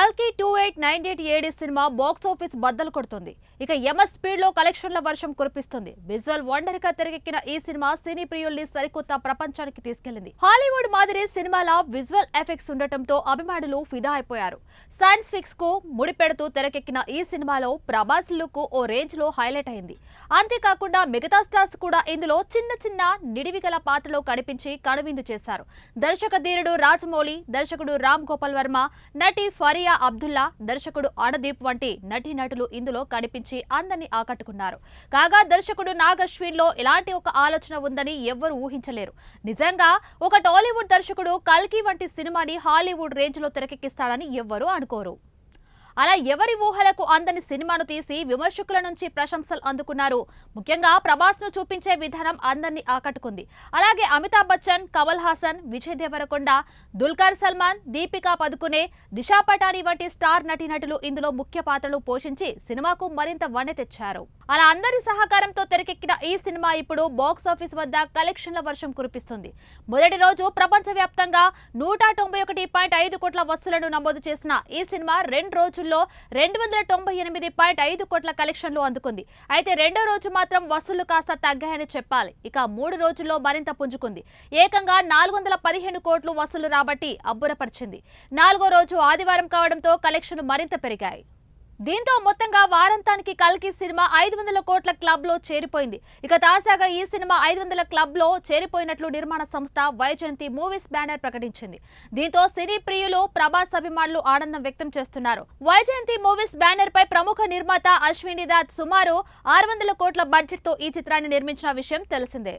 కల్కి two eight nine eight AD cinema box office బద్దలు కొడుతుంది. ఇక ఎంఎస్ స్పీడ్లో కలెక్షన్ల వర్షం కురిపిస్తుంది. విజువల్ వండర్గా తెరకెక్కిన ఈ సినిమా సినీ ప్రియుల్ని సరికొత్త ప్రపంచానికి తీసుకెళ్ళింది. హాలీవుడ్ మాదిరి సినిమాల విజువల్ ఎఫెక్ట్స్ ఉండటంతో అభిమానులు ఫిదా అయిపోయారు. సైన్స్ ఫిక్స్కు ముడిపెడుతూ తెరకెక్కిన ఈ సినిమాలో ప్రభాస్ లుక్ ఓ రేంజ్లో హైలైట్ అయింది. అంతేకాకుండా మిగతా స్టార్స్ కూడా ఇందులో చిన్న చిన్న నిడివిగల పాత్రలో కనిపించి కనువిందు చేశారు. దర్శక ధీరుడు రాజమౌళి దర్శకుడు రామ్ గోపాల్ వర్మ నటి ఫరియా అబ్దుల్లా దర్శకుడు ఆడదీప్ వంటి నటీ నటులు ఇందులో కనిపించి అందరినీ ఆకట్టుకున్నారు. కాగా దర్శకుడు నాగ్ అశ్విన్లో ఇలాంటి ఒక ఆలోచన ఉందని ఎవ్వరూ ఊహించలేరు. నిజంగా ఒక టాలీవుడ్ దర్శకుడు కల్కి వంటి సినిమాని హాలీవుడ్ రేంజ్లో తెరకెక్కిస్తాడని ఎవ్వరూ అనుకోరు. అలా ఎవరి ఊహలకు అందని సినిమాను తీసి విమర్శకుల నుంచి ప్రశంసలు అందుకున్నారు. ముఖ్యంగా ప్రభాస్ను చూపించే విధానం అందరినీ ఆకట్టుకుంది. అలాగే అమితాబ్ బచ్చన్ కమల్ హాసన్ విజయ్ దేవరకొండ దుల్కర్ సల్మాన్ దీపికా పదుకునే దిశా పటాని వంటి స్టార్ నటీనటులు ఇందులో ముఖ్య పాత్రలు పోషించి సినిమాకు మరింత వన్నె తెచ్చారు. అలా అందరి సహకారంతో తెరకెక్కిన ఈ సినిమా ఇప్పుడు బాక్స్ ఆఫీస్ వద్ద కలెక్షన్ల వర్షం కురిపిస్తుంది. మొదటి రోజు ప్రపంచవ్యాప్తంగా నూట తొంభై ఒకటి పాయింట్ ఐదు కోట్ల వసూలను నమోదు చేసిన ఈ సినిమా రెండు రోజుల్లో రెండు వందల తొంభై ఎనిమిది పాయింట్ ఐదు కోట్ల కలెక్షన్లు అందుకుంది. అయితే రెండో రోజు మాత్రం వసూళ్ళు కాస్త తగ్గాయని చెప్పాలి. ఇక మూడు రోజుల్లో మరింత పుంజుకుంది. ఏకంగా నాలుగు వందల పదిహేను కోట్లు వసూలు రాబట్టి అబ్బురపరిచింది. నాలుగో రోజు ఆదివారం కావడంతో కలెక్షన్లు మరింత పెరిగాయి. దీంతో మొత్తంగా వారాంతానికి కల్కి సినిమా ఐదు వందల కోట్ల క్లబ్లో చేరిపోయింది. ఇక తాజాగా ఈ సినిమా ఐదు వందల క్లబ్లో చేరిపోయినట్లు నిర్మాణ సంస్థ వైజయంతి మూవీస్ బ్యానర్ ప్రకటించింది. దీంతో సినీ ప్రియులు ప్రభాస్ అభిమానులు ఆనందం వ్యక్తం చేస్తున్నారు. వైజయంతి మూవీస్ బ్యానర్ పై ప్రముఖ నిర్మాత అశ్విని దాత్ సుమారు ఆరు వందల కోట్ల బడ్జెట్తో ఈ చిత్రాన్ని నిర్మించిన విషయం తెలిసిందే.